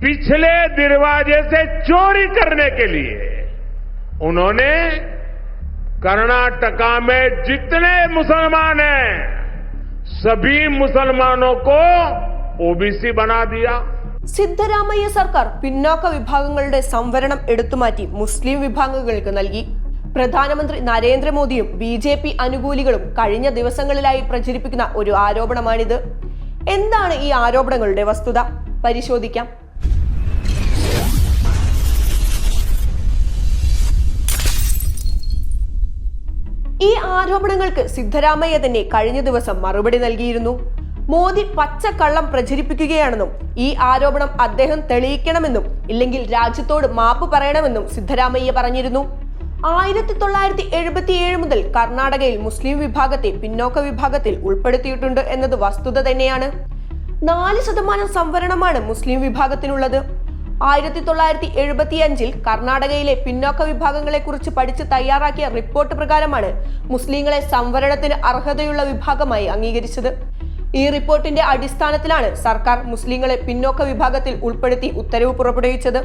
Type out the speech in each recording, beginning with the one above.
पिछले दरवाजे से चोरी करने के लिए उन्होंने कर्नाटका में जितने मुसलमान हैं सभी मुसलमानों को ओबीसी बना दिया സിദ്ധരാമയ്യ സർക്കാർ പിന്നാക്ക വിഭാഗങ്ങളുടെ സംവരണം എടുത്തുമാറ്റി മുസ്ലിം വിഭാഗങ്ങൾക്ക് നൽകി പ്രധാനമന്ത്രി നരേന്ദ്രമോദിയും ബി ജെ പി അനുകൂലികളും കഴിഞ്ഞ ദിവസങ്ങളിലായി പ്രചരിപ്പിക്കുന്ന ഒരു ആരോപണമാണിത് എന്താണ് ഈ ആരോപണങ്ങളുടെ വസ്തുത പരിശോധിക്കാം ആരോപണങ്ങൾക്ക് സിദ്ധരാമയ്യ തന്നെ കഴിഞ്ഞ ദിവസം മറുപടി നൽകിയിരുന്നു. മോദി പച്ചക്കള്ളം പ്രചരിപ്പിക്കുകയാണെന്നും ഈ ആരോപണം അദ്ദേഹം തെളിയിക്കണമെന്നും ഇല്ലെങ്കിൽ രാജ്യത്തോട് മാപ്പ് പറയണമെന്നും സിദ്ധരാമയ്യ പറഞ്ഞിരുന്നു. ആയിരത്തി തൊള്ളായിരത്തി എഴുപത്തിയേഴ് മുതൽ കർണാടകയിൽ മുസ്ലിം വിഭാഗത്തെ പിന്നോക്ക വിഭാഗത്തിൽ ഉൾപ്പെടുത്തിയിട്ടുണ്ട് എന്നത് വസ്തുത തന്നെയാണ്. നാല് ശതമാനം സംവരണമാണ് മുസ്ലിം വിഭാഗത്തിനുള്ളത്. ആയിരത്തി തൊള്ളായിരത്തി എഴുപത്തിയഞ്ചിൽ കർണാടകയിലെ പിന്നോക്ക വിഭാഗങ്ങളെ കുറിച്ച് പഠിച്ച് തയ്യാറാക്കിയ റിപ്പോർട്ട് പ്രകാരമാണ് മുസ്ലിങ്ങളെ സംവരണത്തിന് അർഹതയുള്ള വിഭാഗമായി അംഗീകരിച്ചത്. ഈ റിപ്പോർട്ടിന്റെ അടിസ്ഥാനത്തിലാണ് സർക്കാർ മുസ്ലിങ്ങളെ പിന്നോക്ക വിഭാഗത്തിൽ ഉൾപ്പെടുത്തി ഉത്തരവ് പുറപ്പെടുവിച്ചത്.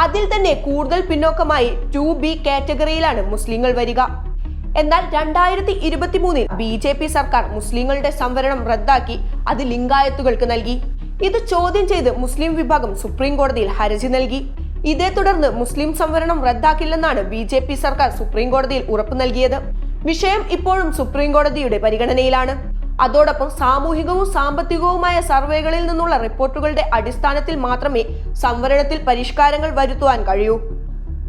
അതിൽ തന്നെ കൂടുതൽ പിന്നോക്കമായി ടു ബി കാറ്റഗറിയിലാണ് മുസ്ലിങ്ങൾ വരിക. എന്നാൽ രണ്ടായിരത്തി ഇരുപത്തി മൂന്നിൽ ബി ജെ പി സർക്കാർ മുസ്ലിങ്ങളുടെ സംവരണം റദ്ദാക്കി അത് ലിംഗായത്തുകൾക്ക് നൽകി. ഇത് ചോദ്യം ചെയ്ത് മുസ്ലിം വിഭാഗം സുപ്രീം കോടതിയിൽ ഹർജി നൽകി. ഇതേ തുടർന്ന് മുസ്ലിം സംവരണം റദ്ദാക്കില്ലെന്നാണ് ബി ജെ പി സർക്കാർ സുപ്രീം കോടതിയിൽ ഉറപ്പു നൽകിയത്. വിഷയം ഇപ്പോഴും സുപ്രീം കോടതിയുടെ പരിഗണനയിലാണ്. അതോടൊപ്പം സാമൂഹികവും സാമ്പത്തികവുമായ സർവേകളിൽ നിന്നുള്ള റിപ്പോർട്ടുകളുടെ അടിസ്ഥാനത്തിൽ മാത്രമേ സംവരണത്തിൽ പരിഷ്കാരങ്ങൾ വരുത്തുവാൻ കഴിയൂ.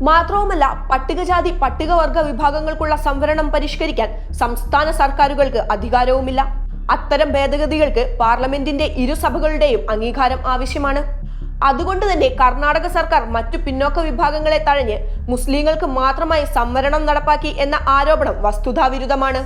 മാത്രവുമല്ല പട്ടികജാതി പട്ടികവർഗ വിഭാഗങ്ങൾക്കുള്ള സംവരണം പരിഷ്കരിക്കാൻ സംസ്ഥാന സർക്കാരുകൾക്ക് അധികാരവുമില്ല. അത്തരം ഭേദഗതികൾക്ക് പാർലമെന്റിന്റെ ഇരുസഭകളുടെയും അംഗീകാരം ആവശ്യമാണ്. അതുകൊണ്ട് തന്നെ കർണാടക സർക്കാർ മറ്റു പിന്നോക്ക വിഭാഗങ്ങളെ തഴഞ്ഞ് മുസ്ലിങ്ങൾക്ക് മാത്രമായി സംവരണം നടപ്പാക്കി എന്ന ആരോപണം വസ്തുതാവിരുദ്ധമാണ്.